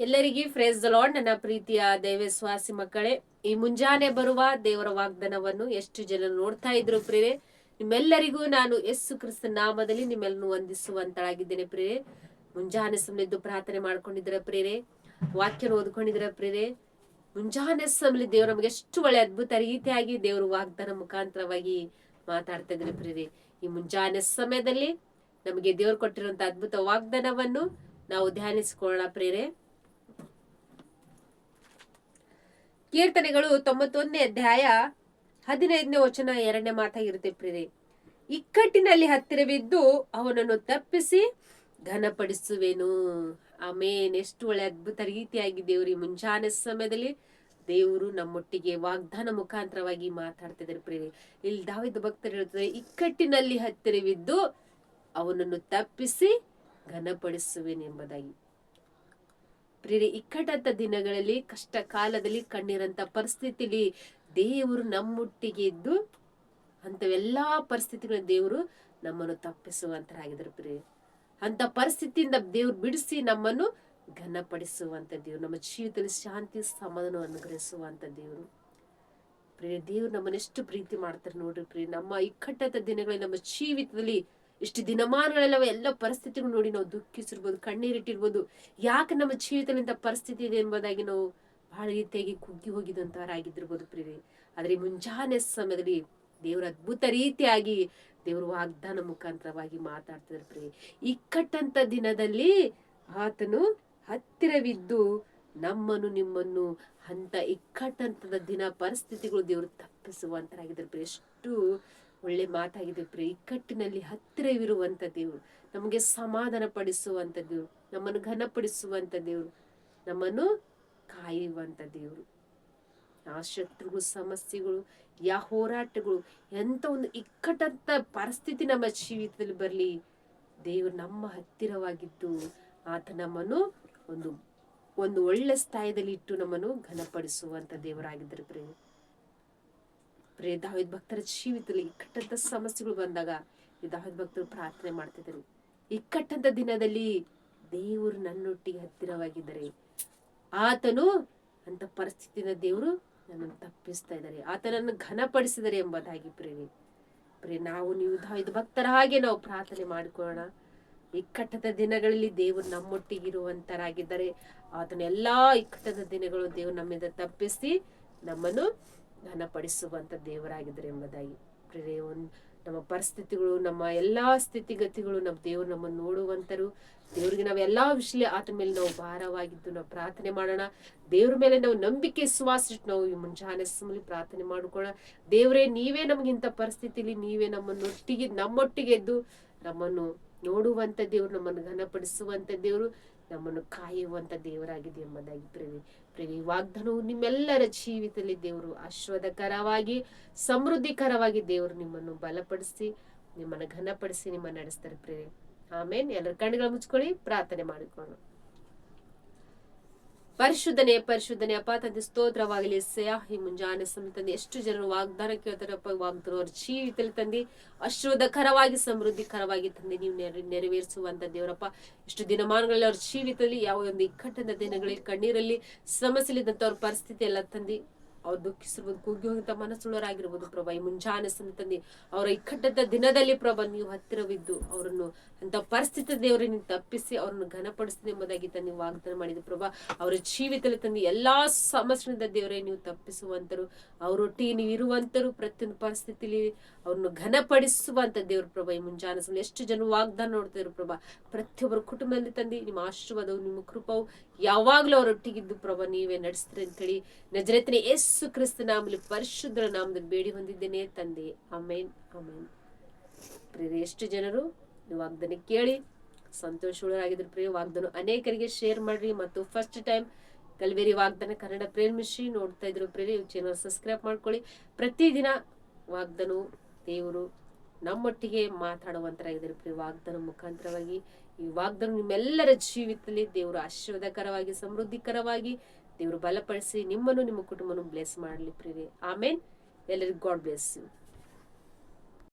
ಎಲ್ಲರಿಗೂ phrase lord ನನ್ನ ಪ್ರೀತಿಯ ದೇವಸ್ವಾಸಿ ಮಕ್ಕಳೇ, ಈ ಮುಂಜಾನೆ ಬರುವ ದೇವರ ವಾಗ್ದಾನವನ್ನು ಎಷ್ಟು ಜನ ನೋಡ್ತಾ ಇದ್ರು ಪ್ರೇರೆ ನಿಮ್ಮೆಲ್ಲರಿಗೂ ನಾನು ಯಸ್ಸು ಕ್ರಿಸ್ತ ನಾಮದಲ್ಲಿ ನಿಮ್ಮೆಲ್ಲನ್ನು ವಂದಿಸುವಂತಳಾಗಿದ್ದೇನೆ ಪ್ರೇರೆ ಮುಂಜಾನೆ ಸಮಯದ್ದು ಪ್ರಾರ್ಥನೆ ಮಾಡ್ಕೊಂಡಿದ್ರ ಪ್ರೇರೆ ವಾಕ್ಯನ ಓದ್ಕೊಂಡಿದ್ರ ಪ್ರೇರೆ ಮುಂಜಾನೆ ಸಮಯ ದೇವರು ನಮಗೆ ಎಷ್ಟು ಒಳ್ಳೆ ಅದ್ಭುತ ರೀತಿಯಾಗಿ ದೇವರು ವಾಗ್ದಾನ ಮುಖಾಂತರವಾಗಿ ಮಾತಾಡ್ತಾ ಇದ್ರೆ ಪ್ರೇರೆ ಈ ಮುಂಜಾನೆ ಸಮಯದಲ್ಲಿ ನಮಗೆ ದೇವರು ಕೊಟ್ಟಿರುವಂತ ಅದ್ಭುತ ವಾಗ್ದಾನವನ್ನು ನಾವು ಧ್ಯಾನಿಸಿಕೊಳ್ಳೋಣ ಪ್ರೇರೆ ಕೀರ್ತನೆಗಳು ತೊಂಬತ್ತೊಂದನೇ ಅಧ್ಯಾಯ ಹದಿನೈದನೇ ವಚನ ಎರಡನೇ ಮಾತಾಗಿರುತ್ತೆ ಪ್ರೀತಿ ಇಕ್ಕಟ್ಟಿನಲ್ಲಿ ಹತ್ತಿರವಿದ್ದು ಅವನನ್ನು ತಪ್ಪಿಸಿ ಘನಪಡಿಸುವೆನು. ಆಮೇನ್. ಎಷ್ಟು ಒಳ್ಳೆ ಅದ್ಭುತ ರೀತಿಯಾಗಿ ದೇವರು ಮುಂಜಾನೆ ಸಮಯದಲ್ಲಿ ದೇವರು ನಮ್ಮೊಟ್ಟಿಗೆ ವಾಗ್ದಾನ ಮುಖಾಂತರವಾಗಿ ಮಾತಾಡ್ತಿದ್ದಾರೆ ಪ್ರೀತಿ ಇಲ್ಲಿ ದಾವಿದ ಭಕ್ತರು ಹೇಳ್ತಾರೆ, ಇಕ್ಕಟ್ಟಿನಲ್ಲಿ ಹತ್ತಿರವಿದ್ದು ಅವನನ್ನು ತಪ್ಪಿಸಿ ಘನಪಡಿಸುವೆನೆಂಬುದಾಗಿ. ಪ್ರೇರೆ ಇಕ್ಕಟ್ಟಂತ ದಿನಗಳಲ್ಲಿ, ಕಷ್ಟ ಕಾಲದಲ್ಲಿ ಕಣ್ಣೀರಂತ ಪರಿಸ್ಥಿತಿಲಿ ದೇವರು ನಮ್ಮೊಟ್ಟಿಗೆ ಇದ್ದು, ಅಂಥವೆಲ್ಲ ಪರಿಸ್ಥಿತಿಗಳ ದೇವರು ನಮ್ಮನ್ನು ತಪ್ಪಿಸುವಂತರಾಗಿದ್ದಾರೆ ಪ್ರಿಯ ಅಂತ ಪರಿಸ್ಥಿತಿಯಿಂದ ದೇವ್ರು ಬಿಡಿಸಿ ನಮ್ಮನ್ನು ಘನಪಡಿಸುವಂಥ ದೇವ್ರು, ನಮ್ಮ ಜೀವಿತದಲ್ಲಿ ಶಾಂತಿ ಸಮಾಧಾನ ಅನುಗ್ರಹಿಸುವಂಥ ದೇವರು. ಪ್ರಿಯ ದೇವ್ರು ನಮ್ಮನ್ನೆಷ್ಟು ಪ್ರೀತಿ ಮಾಡ್ತಾರೆ ನೋಡ್ರಿ ಪ್ರಿಯ ನಮ್ಮ ಇಕ್ಕಟ್ಟದ ದಿನಗಳಲ್ಲಿ, ನಮ್ಮ ಜೀವಿತದಲ್ಲಿ ಇಷ್ಟು ದಿನಮಾನಗಳೆಲ್ಲ ಎಲ್ಲ ಪರಿಸ್ಥಿತಿಗಳು ನೋಡಿ ನಾವು ದುಃಖಿಸಿರ್ಬೋದು, ಕಣ್ಣೀರಿಟ್ಟಿರ್ಬೋದು. ಯಾಕೆ ನಮ್ಮ ಜೀವಿತದಲ್ಲಿ ಇಂಥ ಪರಿಸ್ಥಿತಿ ಇದೆ ಎಂಬುದಾಗಿ ನಾವು ಬಹಳ ರೀತಿಯಾಗಿ ಕುಗ್ಗಿ ಹೋಗಿದಂತವರಾಗಿದ್ದಿರ್ಬೋದು ಪ್ರಿಯರೇ. ಆದ್ರೆ ಮುಂಜಾನೆ ಸಮಯದಲ್ಲಿ ದೇವರ ಅದ್ಭುತ ರೀತಿಯಾಗಿ ದೇವರು ವಾಗ್ದಾನ ಮುಖಾಂತರವಾಗಿ ಮಾತಾಡ್ತಿದ್ರು ಪ್ರೀತಿ ಇಕ್ಕಟ್ಟಂತ ದಿನದಲ್ಲಿ ಆತನು ಹತ್ತಿರವಿದ್ದು ನಮ್ಮನ್ನು, ನಿಮ್ಮನ್ನು ಅಂತ ಇಕ್ಕಟ್ಟಂತದ ದಿನ ಪರಿಸ್ಥಿತಿಗಳು ದೇವರು ತಪ್ಪಿಸುವಂತರಾಗಿದ್ದಾರೆ ಪ್ರಿಯ ಎಷ್ಟು ಒಳ್ಳೆ ಮಾತಾಗಿದೆ ಪ್ರಿಯ. ಇಕ್ಕಟ್ಟಿನಲ್ಲಿ ಹತ್ತಿರವಿರುವಂಥ ದೇವರು, ನಮಗೆ ಸಮಾಧಾನ ಪಡಿಸುವಂಥ ದೇವರು, ನಮ್ಮನ್ನು ಘನಪಡಿಸುವಂಥ ದೇವರು, ನಮ್ಮನ್ನು ಕಾಯುವಂಥ ದೇವರು. ಆ ಶತ್ರುಗಳು, ಸಮಸ್ಯೆಗಳು, ಯಾ ಹೋರಾಟಗಳು ಎಂಥ ಒಂದು ಇಕ್ಕಟ್ಟಂತ ಪರಿಸ್ಥಿತಿ ನಮ್ಮ ಜೀವಿತದಲ್ಲಿ ಬರಲಿ, ದೇವರು ನಮ್ಮ ಹತ್ತಿರವಾಗಿದ್ದು ಆತ ನಮ್ಮನ್ನು ಒಂದು ಒಂದು ಒಳ್ಳೆ ಸ್ಥಾಯದಲ್ಲಿ ಇಟ್ಟು ನಮ್ಮನ್ನು ಘನಪಡಿಸುವಂಥ ದೇವರಾಗಿದ್ದರು ಪ್ರಿಯ. ಪ್ರಿಯ ದಾವಿದ್ ಭಕ್ತರ ಜೀವಿತದಲ್ಲಿ ಇಕ್ಕಟ್ಟಂತ ಸಮಸ್ಯೆಗಳು ಬಂದಾಗ ಈ ದಾವಿದ್ ಭಕ್ತರು ಪ್ರಾರ್ಥನೆ ಮಾಡ್ತಿದ್ದರು. ಇಕ್ಕಟ್ಟಂತ ದಿನದಲ್ಲಿ ದೇವರು ನನ್ನೊಟ್ಟಿಗೆ ಹತ್ತಿರವಾಗಿದ್ದಾರೆ ಆತನು ಅಂತ ಪರಿಸ್ಥಿತಿನ ದೇವರು ನನ್ನನ್ನು ತಪ್ಪಿಸ್ತಾ ಇದ್ದಾರೆ. ಆತನನ್ನು ಘನಪಡಿಸಿದರೆ ಎಂಬುದಾಗಿ ಪ್ರೇರಿ ಪ್ರಿಯ ನಾವು ನೀವು ದಾವಿದ್ ಭಕ್ತರ ಹಾಗೆ ನಾವು ಪ್ರಾರ್ಥನೆ ಮಾಡಿಕೊಳ್ಳೋಣ. ಇಕ್ಕಟ್ಟದ ದಿನಗಳಲ್ಲಿ ದೇವರು ನಮ್ಮೊಟ್ಟಿಗಿರುವಂತರಾಗಿದ್ದಾರೆ ಆತನ ಎಲ್ಲಾ ಇಕ್ಕಟ್ಟದ ದಿನಗಳು ದೇವರು ನಮ್ಮಿಂದ ತಪ್ಪಿಸಿ ನಮ್ಮನ್ನು ಘನಪಡಿಸುವಂತ ದೇವರಾಗಿದ್ದಾರೆ ಎಂಬುದಾಗಿ. ಪ್ರಿಯ ಒಂದು ನಮ್ಮ ಪರಿಸ್ಥಿತಿಗಳು, ನಮ್ಮ ಎಲ್ಲಾ ಸ್ಥಿತಿಗತಿಗಳು, ನಮ್ಮ ದೇವರು ನಮ್ಮನ್ನು ನೋಡುವಂತರು, ದೇವ್ರಿಗೆ ನಾವು ಎಲ್ಲಾ ವಿಷಯ ಆತನ ಮೇಲೆ ನಾವು ಭಾರವಾಗಿದ್ದು ನಾವು ಪ್ರಾರ್ಥನೆ ಮಾಡೋಣ. ದೇವ್ರ ಮೇಲೆ ನಾವು ನಂಬಿಕೆ ಇಟ್ಟು ನಾವು ಈ ಮುಂಜಾನೆ ಸಮಲಿ ಪ್ರಾರ್ಥನೆ ಮಾಡ್ಕೊಳ್ಳೋಣ. ದೇವರೇ, ನೀವೇ ನಮ್ಗೆ ಇಂಥ ಪರಿಸ್ಥಿತಿಲಿ ನೀವೇ ನಮ್ಮನ್ನೊಟ್ಟಿಗೆ, ನಮ್ಮೊಟ್ಟಿಗೆ ಎದ್ದು ನಮ್ಮನ್ನು ನೋಡುವಂತ ದೇವರು ನಮ್ಮನ್ನು ಘನಪಡಿಸುವಂತ ದೇವರು, ನಮ್ಮನ್ನು ಕಾಯುವಂತ ದೇವರಾಗಿದೆ ಎಂಬುದಾಗಿ ಪ್ರೇಮಿ ಪ್ರೇಮಿ ವಾಗ್ದಾನವು ನಿಮ್ಮೆಲ್ಲರ ಜೀವಿತದಲ್ಲಿ ದೇವರು ಆಶ್ವಾದಕರವಾಗಿ ಸಮೃದ್ಧಿಕರವಾಗಿ ದೇವರು ನಿಮ್ಮನ್ನು ಬಲಪಡಿಸಿ, ನಿಮ್ಮನ್ನು ಘನಪಡಿಸಿ ನಿಮ್ಮನ್ನು ನಡೆಸ್ತಾರೆ ಪ್ರೇಮಿ ಆಮೇಲೆ ಎಲ್ಲರ ಕಣ್ಣುಗಳು ಮುಚ್ಕೊಳ್ಳಿ, ಪ್ರಾರ್ಥನೆ ಮಾಡಿಕೊಳ್ಳೋಣ. ಪರಿಶುದ್ಧನೆ ಪರಿಶುದ್ಧನೆ. ಅಪ್ಪ ತಂದೆ, ಸ್ತೋತ್ರವಾಗಲಿ. ಸಯ ಮುಂಜಾನೆ ಸಮಯ ಎಷ್ಟು ಜನರು ವಾಗ್ದಾನ ಕೇಳ್ತಾರಪ್ಪ ವಾಗ್ದಾನ ಅವ್ರ ಜೀವಿತದಲ್ಲಿ ತಂದೆ ಅಶ್ರೋಧಕರವಾಗಿ ಸಮೃದ್ಧಿಕರವಾಗಿ ತಂದೆ, ನೀವು ನೆರ, ನೆರವೇರಿಸುವಂತ ದೇವರಪ್ಪ. ಇಷ್ಟು ದಿನಮಾನಗಳಲ್ಲಿ ಅವ್ರ ಜೀವಿತದಲ್ಲಿ ಯಾವ ಒಂದು ಇಕ್ಕಟ್ಟದ ದಿನಗಳಲ್ಲಿ, ಕಣ್ಣೀರಲ್ಲಿ ಸಮಸ್ಯೆಲಿದ್ದಂತ ಅವ್ರ ಪರಿಸ್ಥಿತಿ ಎಲ್ಲ ತಂದಿ ಅವ್ರು ದುಃಖಿಸಿರ್ಬೋದು ಕುಗ್ಗಿ ಹೋಗಿಂತ ಮನಸ್ಸುಳ್ಳರಾಗಿರ್ಬೋದು ಪ್ರಭಾ. ಈ ಮುಂಜಾನೆ ತಂದೆ, ಅವರ ಇಕ್ಕಟ್ಟದ ದಿನದಲ್ಲಿ ಪ್ರಭಾ, ನೀವು ಹತ್ತಿರವಿದ್ದು ಅವರನ್ನು ಅಂತ ಪರಿಸ್ಥಿತಿ ದೇವರನ್ನು ತಪ್ಪಿಸಿ ಅವರನ್ನು ಘನಪಡಿಸಿದೆ ಎಂಬುದಾಗಿ ನೀವು ವಾಗ್ದಾನ ಮಾಡಿದ ಪ್ರಭಾ. ಅವರ ಜೀವಿತದಲ್ಲಿ ತಂದು, ಎಲ್ಲಾ ಸಮಸ್ಯೆಯಿಂದ ದೇವರೇ, ನೀವು ತಪ್ಪಿಸುವಂತರು ಅವರೊಟ್ಟಿಗೆ ನೀವು ಇರುವಂತರು, ಪ್ರತಿಯೊಂದು ಪರಿಸ್ಥಿತಿಲಿ ಅವ್ರನ್ನು ಘನಪಡಿಸುವಂತ ದೇವ್ರ ಪ್ರಭಾ. ಈ ಮುಂಜಾನೆ ಸಮಯ ಎಷ್ಟು ಜನ ವಾಗ್ದಾನ ನೋಡ್ತಿದ್ರು ಪ್ರಭಾ. ಪ್ರತಿಯೊಬ್ಬರ ಕುಟುಂಬದಲ್ಲಿ ತಂದು, ನಿಮ್ಮ ಆಶೀರ್ವಾದವು, ನಿಮ್ಮ ಕೃಪವು ಯಾವಾಗಲೂ ಅವರೊಟ್ಟಿಗಿದ್ದು ಪ್ರಭಾ. ನೀವೇ ನಡೆಸ್ತೀರಿ ಅಂತೇಳಿ ನಜರತಿನ ಯೇಸು ಕ್ರಿಸ್ತ ಪರಿಶುದ್ಧರ ನಾಮದಲ್ಲಿ ಬೇಡಿ ಹೊಂದಿದ್ದೇನೆ ತಂದೆ. ಅಮೇನ್ ಅಮೇನ್ ಪ್ರಿಯ ಎಷ್ಟು ಜನರು ವಾಗ್ದಾನ ಕೇಳಿ ಸಂತೋಷರಾಗಿದ್ರು ಪ್ರಿಯ ವಾಗ್ದಾನ ಅನೇಕರಿಗೆ ಶೇರ್ ಮಾಡ್ರಿ ಮತ್ತು ಫಸ್ಟ್ ಟೈಮ್ ಕಲ್ವೇರಿ ವಾಗ್ದಾನ ಕನ್ನಡ ಪ್ರೇಮಿಸಿ ನೋಡ್ತಾ ಇದ್ರು ಪ್ರಿಯ ಚಾನಲ್ ಸಬ್ಸ್ಕ್ರೈಬ್ ಮಾಡ್ಕೊಳ್ಳಿ. ಪ್ರತಿದಿನ ವಾಗ್ದಾನ ದೇವರು ನಮ್ಮೊಟ್ಟಿಗೆ ಮಾತಾಡುವಂತರಾಗಿದ್ದಾರೆ ಪ್ರಿಯ ವಾಗ್ದಾನ ಮುಖಾಂತರವಾಗಿ ಈ ವಾಗ್ದಾನ ನಿಮ್ಮೆಲ್ಲರ ಜೀವಿತದಲ್ಲಿ ದೇವರು ಆಶೀರ್ವಾದಕರವಾಗಿ, ಸಮೃದ್ಧಿಕರವಾಗಿ ದೇವರು ಬಲಪಡಿಸಿ ನಿಮ್ಮನ್ನು ನಿಮ್ಮ ಕುಟುಂಬವನ್ನು ಬ್ಲೆಸ್ ಮಾಡಲಿ ಪ್ರಿಯರೇ. ಆಮೇನ್ ಎಲ್ಲರಿಗೂ ಗಾಡ್ ಬ್ಲೆಸ್ ಯು